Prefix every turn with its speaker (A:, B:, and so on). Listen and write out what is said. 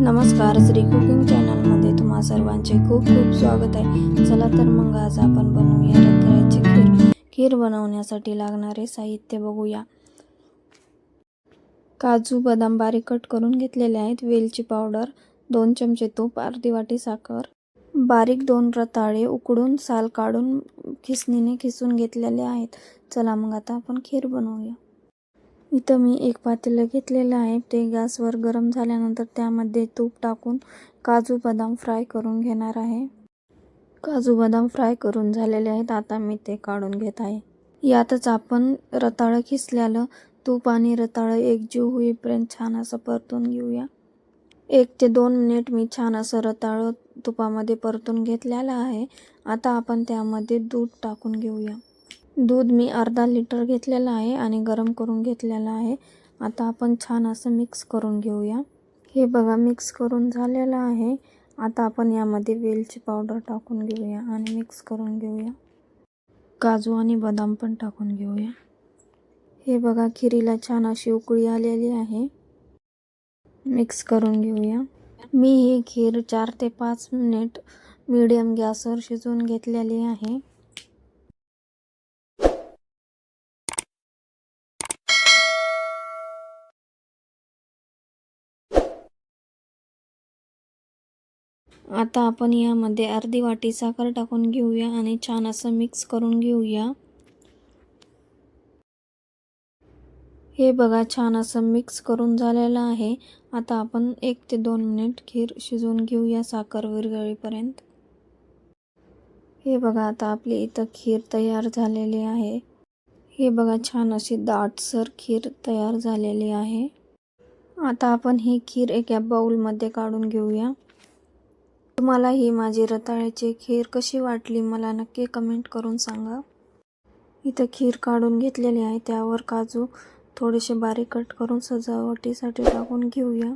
A: नमस्कार श्री कुकिंग चॅनलमध्ये तुम्हा सर्वांचे खूप खूप स्वागत आहे. चला तर मग आज आपण बनवूया रताळ्याची खीर. खीर बनवण्यासाठी लागणारे साहित्य बघूया. काजू बदाम बारीक कट करून घेतलेले आहेत. वेलची पावडर दोन चमचे तूप अर्धी वाटी साखर. बारीक दोन रताळे उकडून साल काढून खिसणीने खिसून घेतलेले आहेत. चला मग आता आपण खीर बनवूया. इथं मी एक पातेलं घेतलेलं आहे. ते गॅसवर गरम झाल्यानंतर त्यामध्ये तूप टाकून काजू बदाम फ्राय करून घेणार आहे. काजू बदाम फ्राय करून झालेले आहेत. आता मी ते काढून घेत आहे. यातच आपण रताळं खिसल्यालं तूप आणि रताळं एकजीव होईपर्यंत छान असं परतून घेऊया. एक ते दोन मिनिट मी छान असं रताळं तुपामध्ये परतून घेतलेलं आहे. आता आपण त्यामध्ये दूध टाकून घेऊया. दूध मी अर्धा लिटर घेतलेलं आहे आणि गरम करून घेतलेलं आहे. आता आपण छान असं मिक्स करून घेऊया. हे बघा मिक्स करून झालेलं आहे. आता आपण यामध्ये वेलची पावडर टाकून घेऊया आणि मिक्स करून घेऊया. काजू आणि बदाम पण टाकून घेऊया. हे बघा खिरीला छान अशी उकळी आलेली आहे. मिक्स करून घेऊया. मी ही खीर चार ते पाच मिनिट मीडियम गॅसवर शिजवून घेतलेली आहे. आता आपण यामध्ये अर्धी वाटी साखर टाकून घेऊया आणि छान असं मिक्स करून घेऊया. हे बघा छान असं मिक्स करून झालेलं आहे. आता आपण एक ते दोन मिनिट खीर शिजवून घेऊया साखर विरघळीपर्यंत. हे बघा आता आपली इथं खीर तयार झालेली आहे. हे बघा छान अशी दाटसर खीर तयार झालेली आहे. आता आपण ही खीर एका बाऊलमध्ये काढून घेऊया. तुम्हाला ही माझी रताळ्याची खीर कशी वाटली मला नक्की कमेंट करून सांगा. इथं खीर काढून घेतलेली आहे त्यावर काजू थोडेसे बारीक कट करून सजावटीसाठी टाकून घेऊया.